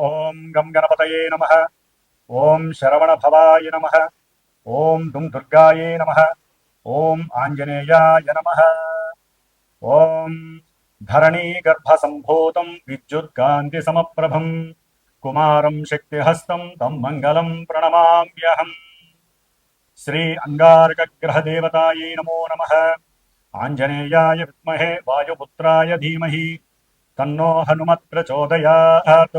ఓం గం గణపతయే నమ ఓం శరవణభవాయ నమ ఓం దుం దుర్గాయే నమ ఓం ఆంజనేయాయ నమ ఓం ధరణీగర్భసంభూతం విద్యుత్కాంతిసమప్రభం కుమారం శక్తిహస్తం తం మంగళం ప్రణమామ్యహం శ్రీ అంగారకగ్రహదేవతాయై నమో నమ ఆంజనేయాయ విద్మహే వాయుపుత్రాయ ధీమహి తన్నో హనుమత్ ప్రచోదయాత్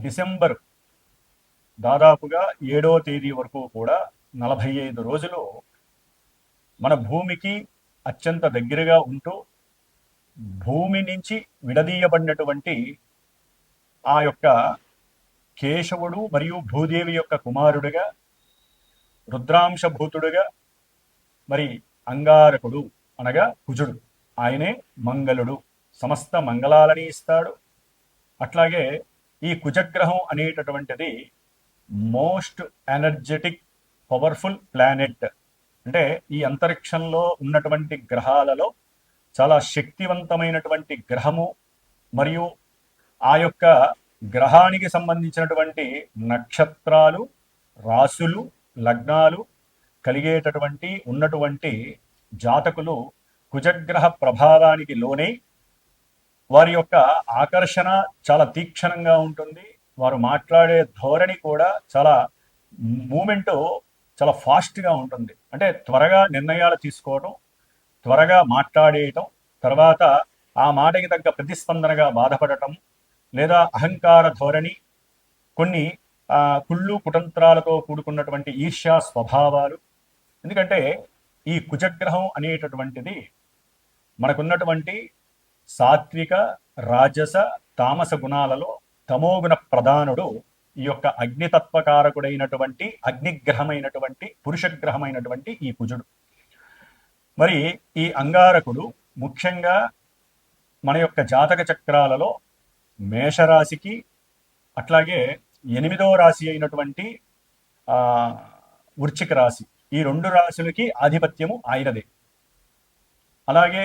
డిసెంబర్ దాదాపుగా ఏడవ తేదీ వరకు కూడా నలభై ఐదు రోజులు మన భూమికి అత్యంత దగ్గరగా ఉంటూ భూమి నుంచి విడదీయబడినటువంటి ఆ యొక్క కేశవుడు మరియు భూదేవి యొక్క కుమారుడుగా రుద్రాంశభూతుడుగా మరి అంగారకుడు అనగా కుజుడు. ఆయనే మంగళుడు. సమస్త మంగళాలని ఇస్తాడు. అట్లాగే ఈ కుజగ్రహం అనేటటువంటిది మోస్ట్ ఎనర్జెటిక్ పవర్ఫుల్ ప్లానెట్. అంటే ఈ అంతరిక్షంలో ఉన్నటువంటి గ్రహాలలో చాలా శక్తివంతమైనటువంటి గ్రహము మరియు ఆ యొక్క గ్రహానికి సంబంధించినటువంటి నక్షత్రాలు రాసులు లగ్నాలు కలిగేటటువంటి ఉన్నటువంటి జాతకులు కుజగ్రహ ప్రభావానికి లోనై వారి యొక్క ఆకర్షణ చాలా తీక్షణంగా ఉంటుంది. వారు మాట్లాడే ధోరణి కూడా చాలా మూమెంట్ చాలా ఫాస్ట్గా ఉంటుంది. అంటే త్వరగా నిర్ణయాలు తీసుకోవడం త్వరగా మాట్లాడేయటం తర్వాత ఆ మాటకి తగ్గ ప్రతిస్పందనగా బాధపడటం లేదా అహంకార ధోరణి కొన్ని కుళ్ళు కుటంత్రాలతో కూడుకున్నటువంటి ఈర్ష్యా స్వభావాలు. ఎందుకంటే ఈ కుజగ్రహం అనేటటువంటిది మనకున్నటువంటి సాత్విక రాజస తామస గుణాలలో తమోగుణ ప్రధానుడు ఈ యొక్క అగ్నితత్వకారకుడైనటువంటి అగ్నిగ్రహమైనటువంటి పురుషగ్రహమైనటువంటి ఈ కుజుడు. మరి ఈ అంగారకుడు ముఖ్యంగా మన యొక్క జాతక చక్రాలలో మేషరాశికి అట్లాగే ఎనిమిదో రాశి అయినటువంటి ఆ రాశి. ఈ రెండు రాశులకి ఆధిపత్యము ఆయనదే. అలాగే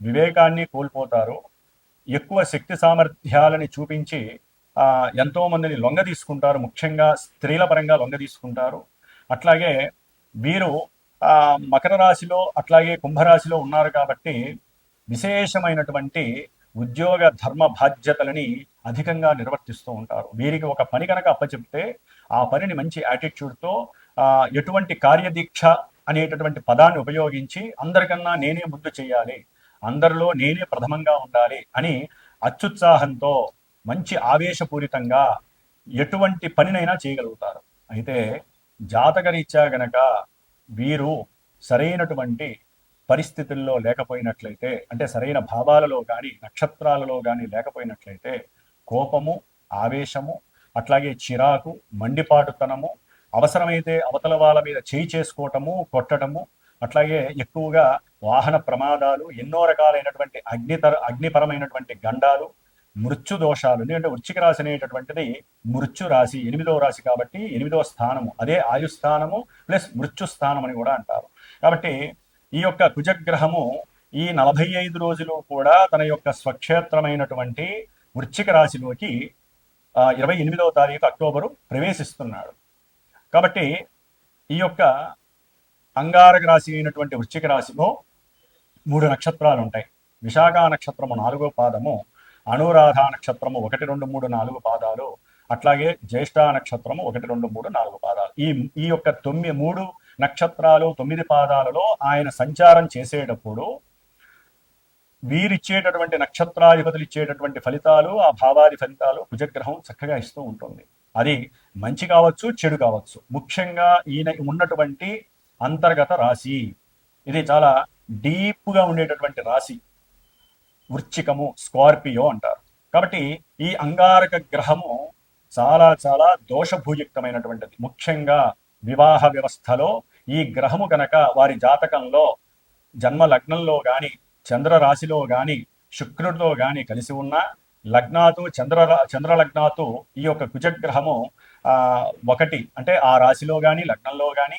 వివేకాన్ని కోల్పోతారు. ఎక్కువ శక్తి సామర్థ్యాలని చూపించి ఎంతో మందిని లొంగ తీసుకుంటారు. ముఖ్యంగా స్త్రీల పరంగా లొంగ తీసుకుంటారు. అట్లాగే వీరు ఆ, మకర రాశిలో అట్లాగే కుంభరాశిలో ఉన్నారు కాబట్టి విశేషమైనటువంటి ఉద్యోగ ధర్మ బాధ్యతలని అధికంగా నిర్వర్తిస్తూ ఉంటారు. వీరికి ఒక పని కనుక అప్పచెప్తే ఆ పనిని మంచి యాటిట్యూడ్తో ఎటువంటి కార్యదీక్ష అనేటటువంటి పదాన్ని ఉపయోగించి అందరికన్నా నేనే ముందు చేయాలి. అందరిలో నేనే ప్రథమంగా ఉండాలి అని అత్యుత్సాహంతో మంచి ఆవేశపూరితంగా ఎటువంటి పనినైనా చేయగలుగుతారు. అయితే జాతకరీత్యా గనక వీరు సరైనటువంటి పరిస్థితుల్లో లేకపోయినట్లయితే అంటే సరైన భావాలలో కానీ నక్షత్రాలలో కానీ లేకపోయినట్లయితే కోపము ఆవేశము అట్లాగే చిరాకు మండిపాటుతనము అవసరమైతే అవతల వాళ్ళ మీద చేయి చేసుకోవటము కొట్టడము అట్లాగే ఎక్కువగా వాహన ప్రమాదాలు ఎన్నో రకాలైనటువంటి అగ్నితర అగ్నిపరమైనటువంటి గండాలు మృత్యు దోషాలు ఎందుకంటే వృచ్చిక రాశి అనేటటువంటిది మృత్యు రాశి ఎనిమిదవ రాశి కాబట్టి ఎనిమిదో స్థానము అదే ఆయుస్థానము ప్లస్ మృత్యు స్థానం అని కూడా అంటారు. కాబట్టి ఈ యొక్క కుజగ్రహము ఈ నలభై ఐదు రోజులు కూడా తన యొక్క స్వక్షేత్రమైనటువంటి వృచ్చిక రాశిలోకి ఇరవై ఎనిమిదవ తారీఖు అక్టోబరు ప్రవేశిస్తున్నాడు. కాబట్టి ఈ యొక్క అంగారక రాశి అయినటువంటి వృశ్చిక రాశిలో మూడు నక్షత్రాలు ఉంటాయి విశాఖ నక్షత్రము నాలుగో పాదము అనురాధ నక్షత్రము ఒకటి రెండు మూడు నాలుగు పాదాలు అట్లాగే జ్యేష్ఠ నక్షత్రము ఒకటి రెండు మూడు నాలుగు పాదాలు. ఈ ఈ యొక్క తొమ్మిది మూడు నక్షత్రాలు తొమ్మిది పాదాలలో ఆయన సంచారం చేసేటప్పుడు వీరిచ్చేటటువంటి నక్షత్రాధిపతులు ఇచ్చేటటువంటి ఫలితాలు ఆ భావాది ఫలితాలు కుజగ్రహం చక్కగా ఇస్తూ ఉంటుంది. అది మంచి కావచ్చు చెడు కావచ్చు. ముఖ్యంగా ఈయన ఉన్నటువంటి అంతర్గత రాశి. ఇది చాలా డీప్గా ఉండేటటువంటి రాశి. వృచ్చికము స్కార్పియో అంటారు. కాబట్టి ఈ అంగారక గ్రహము చాలా చాలా దోషభూయుక్తమైనటువంటిది. ముఖ్యంగా వివాహ వ్యవస్థలో ఈ గ్రహము కనుక వారి జాతకంలో జన్మ లగ్నంలో కానీ చంద్ర రాశిలో శుక్రుడితో కానీ కలిసి ఉన్న లగ్నాతు చంద్ర చంద్ర లగ్నాతు ఈ యొక్క కుజగ్రహము ఒకటి అంటే ఆ రాశిలో కానీ లగ్నంలో కానీ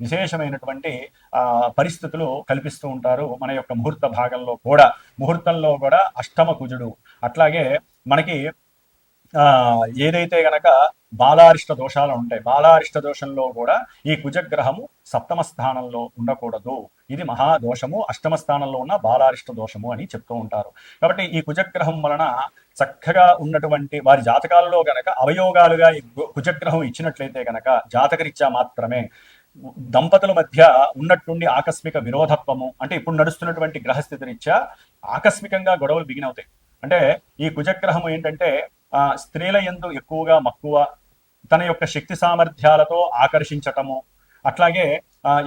విశేషమైనటువంటి ఆ పరిస్థితులు కల్పిస్తూ ఉంటారు మన యొక్క ముహూర్త భాగంలో కూడా. ముహూర్తంలో కూడా అష్టమ కుజుడు. అట్లాగే మనకి ఆ ఏదైతే గనక బాలారిష్ట దోషాలు ఉంటాయి బాలారిష్ట దోషంలో కూడా ఈ కుజగ్రహము సప్తమ స్థానంలో ఉండకూడదు. ఇది మహాదోషము అష్టమ స్థానంలో ఉన్న బాలారిష్ట దోషము అని చెప్తూ ఉంటారు. కాబట్టి ఈ కుజగ్రహం వలన చక్కగా ఉన్నటువంటి వారి జాతకాలలో గనక అవయోగాలుగా ఈ కుజగ్రహం ఇచ్చినట్లయితే గనక జాతకరీత్యా మాత్రమే దంపతుల మధ్య ఉన్నట్టుండి ఆకస్మిక విరోధత్వము అంటే ఇప్పుడు నడుస్తున్నటువంటి గ్రహస్థితి రీత్యా ఆకస్మికంగా గొడవలు బిగిన్ అవుతాయి. అంటే ఈ కుజగ్రహం ఏంటంటే స్త్రీల ఎందు ఎక్కువగా మక్కువ తన యొక్క శక్తి సామర్థ్యాలతో ఆకర్షించటము అట్లాగే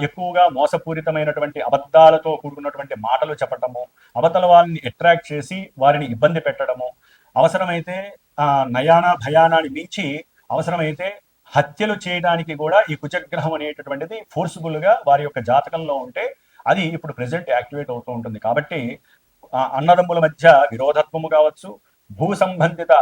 ఎక్కువగా మోసపూరితమైనటువంటి అబద్ధాలతో కూడుకున్నటువంటి మాటలు చెప్పటము అవతల వాళ్ళని అట్రాక్ట్ చేసి వారిని ఇబ్బంది పెట్టడము అవసరమైతే నయాన భయానాన్ని మించి అవసరమైతే హత్యలు చేయడానికి కూడా ఈ కుచగ్రహం అనేటటువంటిది ఫోర్సుబుల్గా వారి యొక్క జాతకంలో ఉంటే అది ఇప్పుడు ప్రెసెంట్ యాక్టివేట్ అవుతూ ఉంటుంది. కాబట్టి అన్నదమ్ముల మధ్య విరోధత్వము కావచ్చు భూ సంబంధిత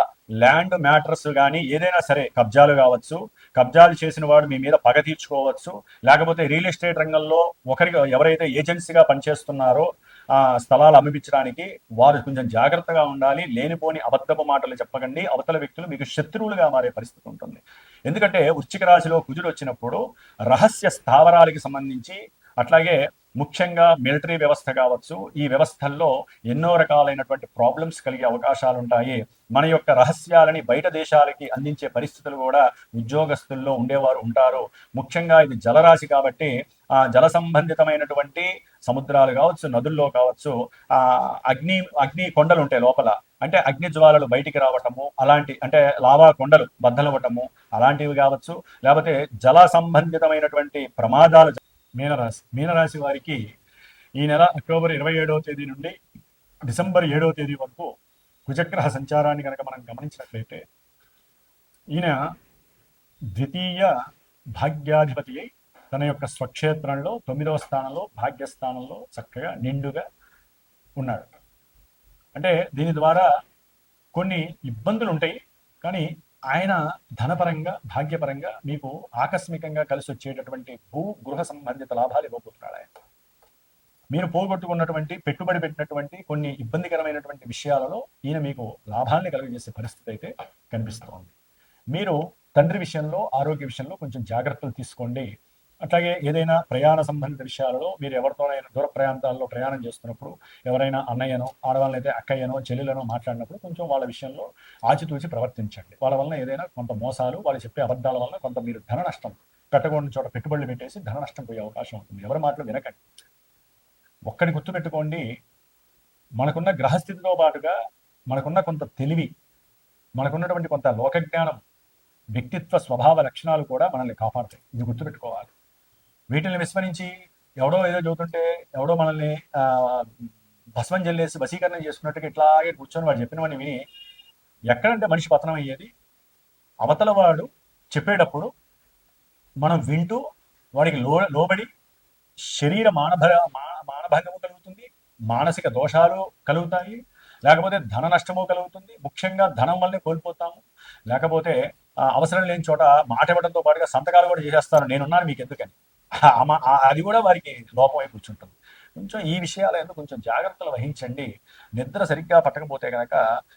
ల్యాండ్ మ్యాటర్స్ కానీ ఏదైనా సరే కబ్జాలు కావచ్చు కబ్జాలు చేసిన వాడు మీ మీద పగ తీర్చుకోవచ్చు లేకపోతే రియల్ ఎస్టేట్ రంగంలో ఒకరికి ఎవరైతే ఏజెన్సీగా పనిచేస్తున్నారో ఆ స్థలాలు అమ్మిపించడానికి వారు కొంచెం జాగ్రత్తగా ఉండాలి లేనిపోని అబద్ధపు మాటలు చెప్పకండి అవతల వ్యక్తులు మీకు శత్రువులుగా మారే పరిస్థితి ఉంటుంది. ఎందుకంటే వృశ్చిక రాశిలో కుజుడు వచ్చినప్పుడు రహస్య స్థావరాలకి సంబంధించి అట్లాగే ముఖ్యంగా మిలిటరీ వ్యవస్థ కావచ్చు ఈ వ్యవస్థల్లో ఎన్నో రకాలైనటువంటి ప్రాబ్లమ్స్ కలిగే అవకాశాలు ఉంటాయి మన యొక్క రహస్యాలని బయట దేశాలకి అందించే పరిస్థితులు కూడా ఉద్యోగస్తుల్లో ఉండేవారు ఉంటారు. ముఖ్యంగా ఇది జలరాశి కాబట్టి ఆ జల సంబంధితమైనటువంటి సముద్రాలు కావచ్చు నదుల్లో కావచ్చు ఆ అగ్ని అగ్ని కొండలు ఉంటాయి లోపల. అంటే అగ్ని జ్వాలలు బయటికి రావటము అలాంటి అంటే లావా కొండలు బద్దలవ్వటము అలాంటివి కావచ్చు. లేకపోతే జల సంబంధితమైనటువంటి ప్రమాదాలు మీనరాశి మీనరాశి వారికి ఈ నెల అక్టోబర్ ఇరవై ఏడవ తేదీ నుండి డిసెంబర్ ఏడవ తేదీ వరకు కుజగ్రహ సంచారాన్ని కనుక మనం గమనించినట్లయితే ఈయన ద్వితీయ భాగ్యాధిపతి అయి తన యొక్క స్వక్షేత్రంలో తొమ్మిదవ స్థానంలో భాగ్యస్థానంలో చక్కగా నిండుగా ఉన్నాడు. అంటే దీని ద్వారా కొన్ని ఇబ్బందులు ఉంటాయి కానీ ఆయన ధనపరంగా భాగ్యపరంగా మీకు ఆకస్మికంగా కలిసి వచ్చేటటువంటి భూ గృహ సంబంధిత లాభాలు ఇవ్వబోతున్నాడు ఆయన. మీరు పోగొట్టుకున్నటువంటి పెట్టుబడి పెట్టినటువంటి కొన్ని ఇబ్బందికరమైనటువంటి విషయాలలో ఈయన మీకు లాభాన్ని కలిగజేసే పరిస్థితి అయితే కనిపిస్తోంది. మీరు తండ్రి విషయంలో ఆరోగ్య విషయంలో కొంచెం జాగ్రత్తలు తీసుకోండి అట్లాగే ఏదైనా ప్రయాణ సంబంధిత విషయాలలో మీరు ఎవరితోనైనా దూర ప్రాంతాల్లో ప్రయాణం చేస్తున్నప్పుడు ఎవరైనా అన్నయ్యనో ఆడవాళ్ళని అయితే అక్కయ్యనో చెల్లెలనో మాట్లాడినప్పుడు కొంచెం వాళ్ళ విషయంలో ఆచితూచి ప్రవర్తించండి. వాళ్ళ వలన ఏదైనా కొంత మోసాలు వాళ్ళు చెప్పే అబద్ధాల వలన కొంత మీరు ధన నష్టం పెట్టకూడని చోట పెట్టుబడులు పెట్టేసి ధన నష్టం పోయే అవకాశం ఉంటుంది. ఎవరి మాటలు వినకండి. ఒక్కడి గుర్తుపెట్టుకోండి మనకున్న గ్రహస్థితితో పాటుగా మనకున్న కొంత తెలివి మనకున్నటువంటి కొంత లోకజ్ఞానం వ్యక్తిత్వ స్వభావ లక్షణాలు కూడా మనల్ని కాపాడతాయి. ఇది గుర్తుపెట్టుకోవాలి. వీటిని విస్మరించి ఎవడో ఏదో చదువుతుంటే ఎవడో మనల్ని భస్మం చెల్లేసి వశీకరణ చేసుకున్నట్టుగా ఇట్లాగే కూర్చొని వాడు చెప్పినవని విని ఎక్కడంటే మనిషి పతనం అయ్యేది. అవతల వాడు చెప్పేటప్పుడు మనం వింటూ వాడికి లో లోబడి శరీర మానభ మా- మానభంగము కలుగుతుంది మానసిక దోషాలు కలుగుతాయి లేకపోతే ధన నష్టము కలుగుతుంది ముఖ్యంగా ధనం వల్లనే కోల్పోతాము లేకపోతే అవసరం లేని చోట మాట ఇవ్వడంతో పాటుగా సంతకాలు కూడా చేసేస్తాను నేనున్నాను మీకు ఎందుకని అది కూడా వారికి లోపం కూర్చుంటుంది కొంచెం ఈ విషయాల ఎందుకు కొంచెం జాగ్రత్తలు వహించండి. నిద్ర సరిగ్గా పట్టకపోతే కనుక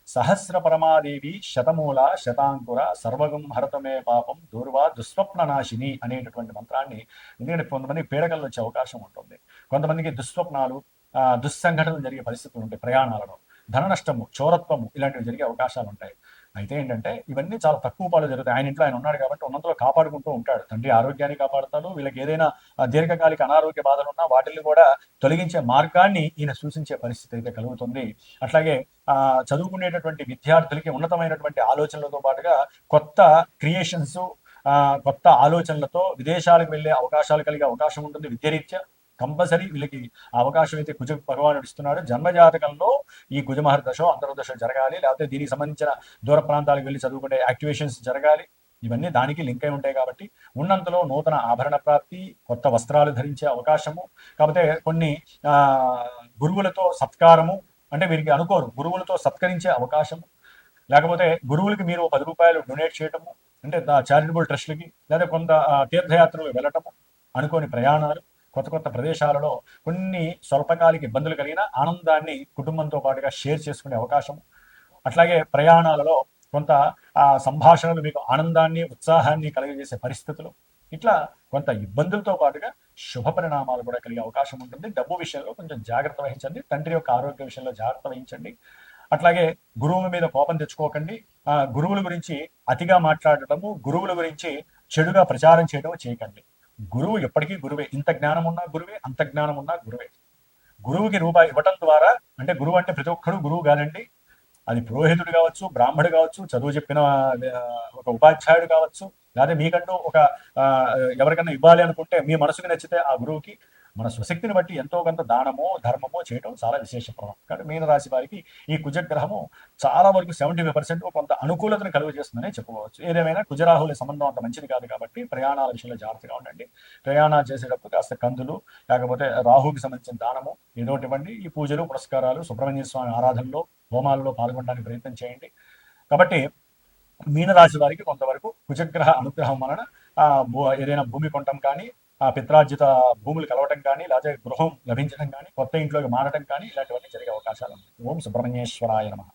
సహస్ర పరమాదేవి శతమూల శతాంకుర సర్వగం హరతమే పాపం దూర్వా దుస్వప్న నాశిని అనేటటువంటి మంత్రాన్ని ఎందుకంటే కొంతమంది పీడకలు వచ్చే అవకాశం ఉంటుంది. కొంతమందికి దుస్వప్నాలు ఆ, దుస్సంఘటనలు జరిగే పరిస్థితులు ఉంటాయి ప్రయాణాలలో. ధన నష్టము చోరత్వము ఇలాంటివి జరిగే అవకాశాలు ఉంటాయి. అయితే ఏంటంటే ఇవన్నీ చాలా తక్కువ పాలు జరుగుతాయి. ఆయన ఇంట్లో ఆయన ఉన్నాడు కాబట్టి ఉన్నంతలో కాపాడుకుంటూ ఉంటాడు. తండ్రి ఆరోగ్యాన్ని కాపాడుతాడు. వీళ్ళకి ఏదైనా దీర్ఘకాలిక అనారోగ్య బాధలు ఉన్నా వాటిని కూడా తొలగించే మార్గాన్ని ఈయన సూచించే పరిస్థితి అయితే కలుగుతుంది. అట్లాగే ఆ చదువుకునేటటువంటి విద్యార్థులకి ఉన్నతమైనటువంటి ఆలోచనలతో పాటుగా కొత్త క్రియేషన్స్ ఆ కొత్త ఆలోచనలతో విదేశాలకు వెళ్ళే అవకాశాలు కలిగే అవకాశం ఉంటుంది విద్యరీత్యా కంపల్సరీ వీళ్ళకి అవకాశం అయితే కుజ భగవానుడు ఇస్తున్నాడు. జన్మజాతకంలో ఈ కుజమహర్ దశ అంతర్దశ జరగాలి. లేకపోతే దీనికి సంబంధించిన దూర ప్రాంతాలకు వెళ్ళి చదువుకునే యాక్టివేషన్స్ జరగాలి. ఇవన్నీ దానికి లింక్ అయి ఉంటాయి కాబట్టి ఉన్నంతలో నూతన ఆభరణ ప్రాప్తి కొత్త వస్త్రాలు ధరించే అవకాశము కాకపోతే కొన్ని గురువులతో సత్కారము అంటే వీరికి అనుకోరు. గురువులతో సత్కరించే అవకాశము. లేకపోతే గురువులకి మీరు పది రూపాయలు డొనేట్ చేయటము అంటే చారిటబుల్ ట్రస్ట్లకి లేదా కొంత తీర్థయాత్రలు వెళ్ళటము అనుకోని ప్రయాణాలు. కొత్త కొత్త ప్రదేశాలలో కొన్ని స్వల్పకాలిక ఇబ్బందులు కలిగిన ఆనందాన్ని కుటుంబంతో పాటుగా షేర్ చేసుకునే అవకాశం. అట్లాగే ప్రయాణాలలో కొంత ఆ సంభాషణలు మీకు ఆనందాన్ని ఉత్సాహాన్ని కలిగజేసే పరిస్థితులు. ఇట్లా కొంత ఇబ్బందులతో పాటుగా శుభ పరిణామాలు కూడా కలిగే అవకాశం ఉంటుంది. డబ్బు విషయంలో కొంచెం జాగ్రత్త వహించండి. తండ్రి యొక్క ఆరోగ్య విషయంలో జాగ్రత్త వహించండి. అట్లాగే గురువుల మీద కోపం తెచ్చుకోకండి. గురువుల గురించి అతిగా మాట్లాడటము గురువుల గురించి చెడుగా ప్రచారం చేయడం చేయకండి. గురువు ఎప్పటికీ గురువే. ఇంత జ్ఞానం ఉన్నా గురువే అంత జ్ఞానం ఉన్నా గురువే. గురువుకి రూపాయి ఇవ్వటం ద్వారా అంటే గురువు అంటే ప్రతి ఒక్కడు గురువు కాదండి. అది పురోహితుడు కావచ్చు బ్రాహ్మడు కావచ్చు చదువు చెప్పిన ఒక ఉపాధ్యాయుడు కావచ్చు లేదా మీకంటూ ఒక ఎవరికైనా ఇవ్వాలి అనుకుంటే మీ మనసుకి నచ్చితే ఆ గురువుకి మన స్వశక్తిని బట్టి ఎంతో కొంత దానమో ధర్మమో చేయటం చాలా విశేషప్రదం. కానీ మీనరాశి వారికి ఈ కుజగ్రహము చాలా వరకు సెవెంటీ ఫైవ్ పర్సెంట్ కొంత అనుకూలతను కలుగజేస్తుందనే చెప్పుకోవచ్చు. ఏదేమైనా కుజరాహుల సంబంధం అంత మంచిది కాదు కాబట్టి ప్రయాణాల విషయంలో జాగ్రత్తగా ఉండండి. ప్రయాణాలు చేసేటప్పుడు కాస్త కందులు లేకపోతే రాహుకి సంబంధించిన దానము ఏదో ఇవ్వండి. ఈ పూజలు పురస్కారాలు సుబ్రహ్మణ్య స్వామి ఆరాధనలో హోమాల్లో పాల్గొనడానికి ప్రయత్నం చేయండి. కాబట్టి మీనరాశి వారికి కొంతవరకు కుజగ్రహ అనుగ్రహం వలన భూ- ఏదైనా భూమి కొనటం కానీ ఆ పిత్రార్జిత భూములు కలవటం కానీ లేదా గృహం లభించడం కానీ కొత్త ఇంట్లోకి మారటం కానీ ఇలాంటివన్నీ జరిగే అవకాశాలు ఉన్నాయి. ఓం సుబ్రహ్మణ్యేశ్వరాయ నమః.